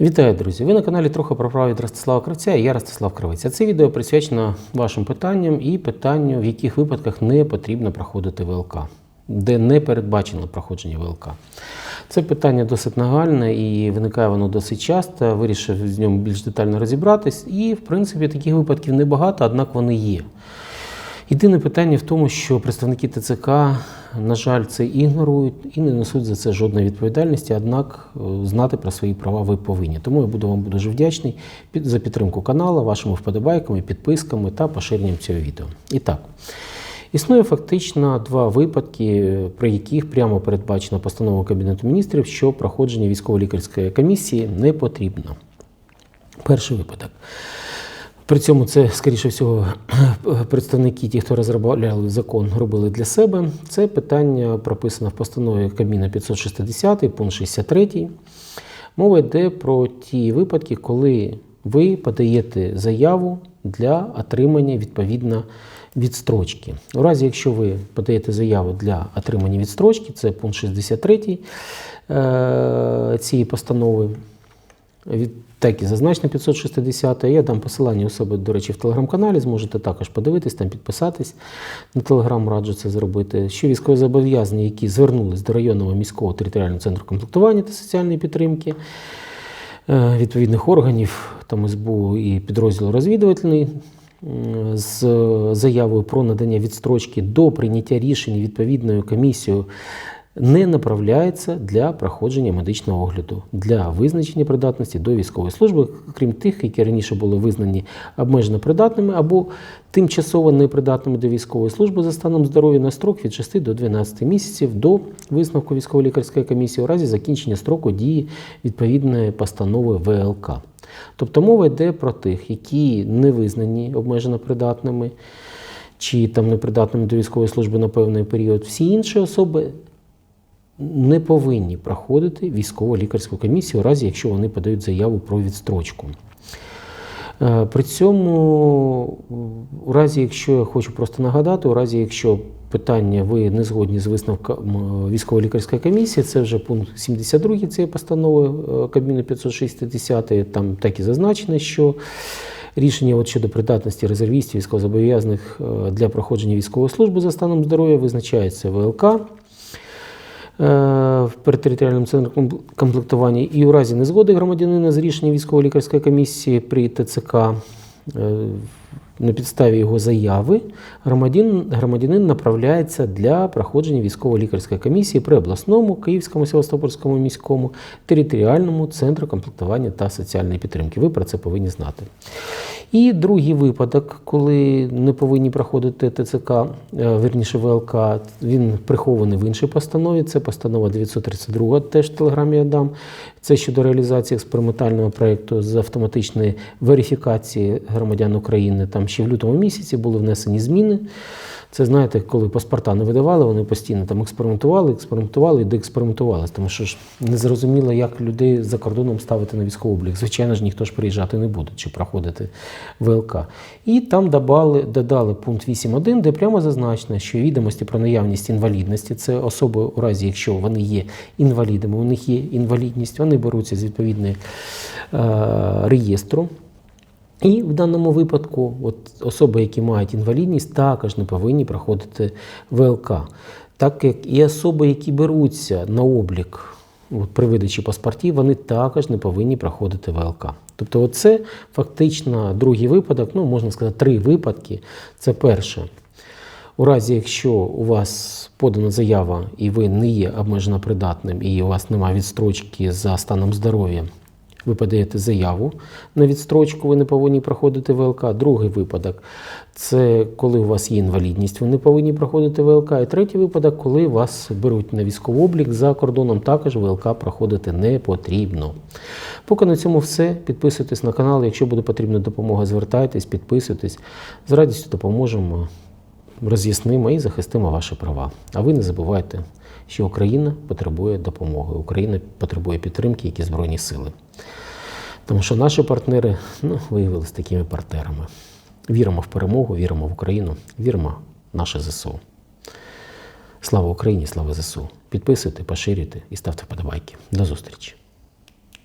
Вітаю, друзі! Ви на каналі трохи про право від Ростислава Кравця і я Ростислав Кравець. Це відео присвячено вашим питанням і питанню, в яких випадках не потрібно проходити ВЛК, де не передбачено проходження ВЛК. Це питання досить нагальне і виникає воно досить часто. Вирішив з ньому більш детально розібратись. І, в принципі, таких випадків небагато, однак вони є. Єдине питання в тому, що представники ТЦК, на жаль, це ігнорують і не несуть за це жодної відповідальності, однак е, знати про свої права ви повинні. Тому я буду вам дуже вдячний за підтримку каналу, вашими вподобайками, підписками та поширенням цього відео. І так. Існує фактично два випадки, при яких прямо передбачена постанова Кабінету міністрів, що проходження військово-лікарської комісії не потрібно. Перший випадок. При цьому це, скоріше всього, представники, ті, хто розробляли закон, робили для себе. Це питання прописано в постанові Кабміна 560, пункт 63. Мова йде про ті випадки, коли ви подаєте заяву для отримання відповідно відстрочки. У разі, якщо ви подаєте заяву для отримання відстрочки, це пункт 63 е, цієї постанови. Від так і зазначено 560. Я дам посилання у себе, до речі, в телеграм-каналі. Зможете також подивитись, там підписатись. На телеграм раджу це зробити. Що військовозобов'язані, які звернулись до районного міського територіального центру комплектування та соціальної підтримки е, відповідних органів, там СБУ і підрозділу розвідувальний. З заявою про надання відстрочки до прийняття рішень відповідною комісією не направляється для проходження медичного огляду для визначення придатності до військової служби, крім тих, які раніше були визнані обмежено придатними або тимчасово непридатними до військової служби за станом здоров'я на строк від 6 до 12 місяців до висновку військово-лікарської комісії у разі закінчення строку дії відповідної постанови ВЛК. Тобто мова йде про тих, які не визнані обмежено придатними чи там непридатними до військової служби на певний період. Всі інші особи не повинні проходити військово-лікарську комісію, у разі якщо вони подають заяву про відстрочку. Е, При цьому, у разі, якщо я хочу просто нагадати, у разі, якщо питання ви не згодні з висновком е, військово-лікарської комісії, це вже пункт 72 цієї постанови е, Кабміну 560, там так і зазначено, що рішення от щодо придатності резервістів військовозобов'язаних для проходження військової служби за станом здоров'я визначається ВЛК в територіальному центрі комплектування і у разі незгоди громадянина з рішення військово-лікарської комісії при ТЦК е, на підставі його заяви громадянин, громадянин направляється для проходження військово-лікарської комісії при обласному, Київському, Севастопольському міському територіальному центру комплектування та соціальної підтримки. Ви про це повинні знати. І другий випадок, коли не повинні проходити ТЦК, е, верніше ВЛК, він прихований в іншій постанові. Це постанова 932, теж телеграмі я дам. Це щодо реалізації експериментального проєкту з автоматичної верифікації громадян України. Там ще в лютому місяці були внесені зміни. Це знаєте, коли паспорта не видавали, вони постійно там експериментували, експериментували і доекспериментували. Тому що ж не зрозуміло, як людей за кордоном ставити на військовий облік. Звичайно ж, ніхто ж приїжджати не буде чи проходити ВЛК. І там додали, додали пункт 8.1, де прямо зазначено, що відомості про наявність інвалідності це особи у разі, якщо вони є інвалідами, у них є інвалідність, вони беруться з відповідної е, реєстру. І в даному випадку от особи, які мають інвалідність, також не повинні проходити ВЛК. Так як і особи, які беруться на облік от, при видачі паспортів, вони також не повинні проходити ВЛК. Тобто, це фактично другий випадок, ну можна сказати, три випадки. Це перше. У разі, якщо у вас подана заява і ви не є обмежено придатним, і у вас немає відстрочки за станом здоров'я, ви подаєте заяву на відстрочку, ви не повинні проходити ВЛК. Другий випадок це коли у вас є інвалідність, ви не повинні проходити ВЛК. І третій випадок, коли вас беруть на військовий облік за кордоном, також ВЛК проходити не потрібно. Поки на цьому все. Підписуйтесь на канал. Якщо буде потрібна допомога, звертайтесь, підписуйтесь. З радістю допоможемо, роз'яснимо і захистимо ваші права. А ви не забувайте, що Україна потребує допомоги, Україна потребує підтримки, які збройні сили. Тому що наші партнери ну, виявилися такими партнерами. Віримо в перемогу, віримо в Україну, віримо в наше ЗСУ. Слава Україні, слава ЗСУ! Підписуйте, поширюйте і ставте вподобайки. До зустрічі!